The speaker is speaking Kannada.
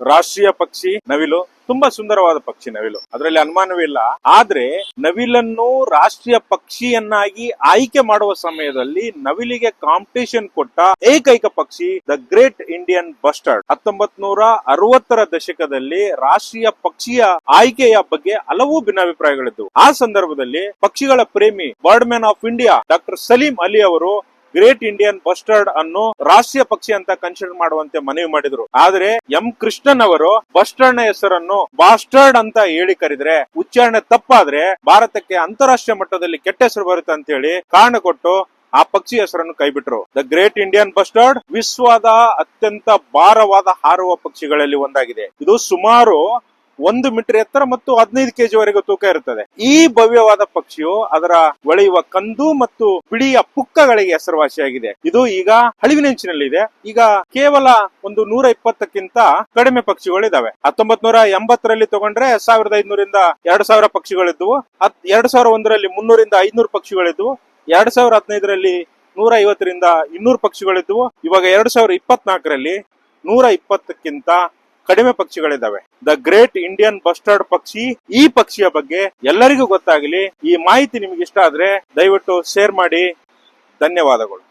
ರಾಷ್ಟ್ರೀಯ ಪಕ್ಷಿ ನವಿಲು, ತುಂಬಾ ಸುಂದರವಾದ ಪಕ್ಷಿ ನವಿಲು. ಅದರಲ್ಲಿ ಅನುಮಾನವೇ ಇಲ್ಲ. ಆದ್ರೆ ನವಿಲನ್ನು ರಾಷ್ಟ್ರೀಯ ಪಕ್ಷಿಯನ್ನಾಗಿ ಆಯ್ಕೆ ಮಾಡುವ ಸಮಯದಲ್ಲಿ ನವಿಲಿಗೆ ಕಾಂಪಿಟೇಷನ್ ಕೊಟ್ಟ ಏಕೈಕ ಪಕ್ಷಿ ದ ಗ್ರೇಟ್ ಇಂಡಿಯನ್ ಬಸ್ಟರ್ಡ್ ಹತ್ತೊಂಬತ್ ನೂರ ಅರವತ್ತರ ದಶಕದಲ್ಲಿ ರಾಷ್ಟ್ರೀಯ ಪಕ್ಷಿಯ ಆಯ್ಕೆಯ ಬಗ್ಗೆ ಹಲವು ಭಿನ್ನಾಭಿಪ್ರಾಯಗಳಿದ್ದವು. ಆ ಸಂದರ್ಭದಲ್ಲಿ ಪಕ್ಷಿಗಳ ಪ್ರೇಮಿ bird man of India doctor Salim Ali ಅವರು ಗ್ರೇಟ್ ಇಂಡಿಯನ್ ಬಸ್ಟರ್ಡ್ ಅನ್ನು ರಾಷ್ಟ್ರೀಯ ಪಕ್ಷಿ ಅಂತ ಕನ್ಸಿಡರ್ ಮಾಡುವಂತೆ ಮನವಿ ಮಾಡಿದ್ರು. ಆದ್ರೆ ಎಂ ಕೃಷ್ಣನ್ ಅವರು ಬಸ್ಟರ್ಡ್ನ ಹೆಸರನ್ನು ಬಾಸ್ಟರ್ಡ್ ಅಂತ ಹೇಳಿ ಕರೆದ್ರೆ ಉಚ್ಚಾರಣೆ ತಪ್ಪಾದ್ರೆ ಭಾರತಕ್ಕೆ ಅಂತಾರಾಷ್ಟ್ರೀಯ ಮಟ್ಟದಲ್ಲಿ ಕೆಟ್ಟ ಹೆಸರು ಬರುತ್ತೆ ಅಂತ ಹೇಳಿ ಕಾರಣ ಕೊಟ್ಟು ಆ ಪಕ್ಷಿ ಹೆಸರನ್ನು ಕೈಬಿಟ್ರು. ದ ಗ್ರೇಟ್ ಇಂಡಿಯನ್ ಬಸ್ಟರ್ಡ್ ವಿಶ್ವದ ಅತ್ಯಂತ ಭಾರವಾದ ಹಾರುವ ಪಕ್ಷಿಗಳಲ್ಲಿ ಒಂದಾಗಿದೆ. ಇದು ಸುಮಾರು ಒಂದು ಮೀಟರ್ ಎತ್ತರ ಮತ್ತು ಹದಿನೈದು ಕೆಜಿ ವರೆಗೂ ತೂಕ ಇರುತ್ತದೆ. ಈ ಭವ್ಯವಾದ ಪಕ್ಷಿಯು ಅದರ ಒಳೆಯುವ ಕಂದು ಮತ್ತು ಬಿಳಿಯ ಪುಕ್ಕಗಳಿಗೆ ಹೆಸರುವಾಸಿಯಾಗಿದೆ. ಇದು ಈಗ ಅಳಿವಿನಂಚಿನಲ್ಲಿದೆ ಈಗ ಕೇವಲ ಒಂದು ನೂರ ಇಪ್ಪತ್ತಕ್ಕಿಂತ ಕಡಿಮೆ ಪಕ್ಷಿಗಳಿದಾವೆ ಹತ್ತೊಂಬತ್ ನೂರ ಎಂಬತ್ತರಲ್ಲಿ ತಗೊಂಡ್ರೆ ಸಾವಿರದ ಐದ್ನೂರಿಂದ ಎರಡು ಸಾವಿರ ಪಕ್ಷಿಗಳಿದ್ವು. ಹತ್, ಎರಡ್ ಸಾವಿರ ಒಂದರಲ್ಲಿ ಮುನ್ನೂರಿಂದ ಐದ್ನೂರು ಪಕ್ಷಿಗಳಿದ್ವು. ಎರಡ್ ಸಾವಿರ ಹದಿನೈದರಲ್ಲಿ ನೂರ ಐವತ್ತರಿಂದ ಇನ್ನೂರು ಪಕ್ಷಿಗಳಿದ್ವು. ಇವಾಗ ಎರಡ್ ಸಾವಿರ ಇಪ್ಪತ್ನಾಲ್ಕರಲ್ಲಿ ನೂರ ಇಪ್ಪತ್ತಕ್ಕಿಂತ ಕಡಿಮೆ ಪಕ್ಷಿಗಳಿದ್ದಾವೆ. ದ ಗ್ರೇಟ್ ಇಂಡಿಯನ್ ಬಸ್ಟರ್ಡ್ ಪಕ್ಷಿ ಈ ಪಕ್ಷಿಯ ಬಗ್ಗೆ ಎಲ್ಲರಿಗೂ ಗೊತ್ತಾಗಲಿ. ಈ ಮಾಹಿತಿ ನಿಮ್ಗೆ ಇಷ್ಟ ಆದ್ರೆ ದಯವಿಟ್ಟು ಶೇರ್ ಮಾಡಿ. ಧನ್ಯವಾದಗಳು.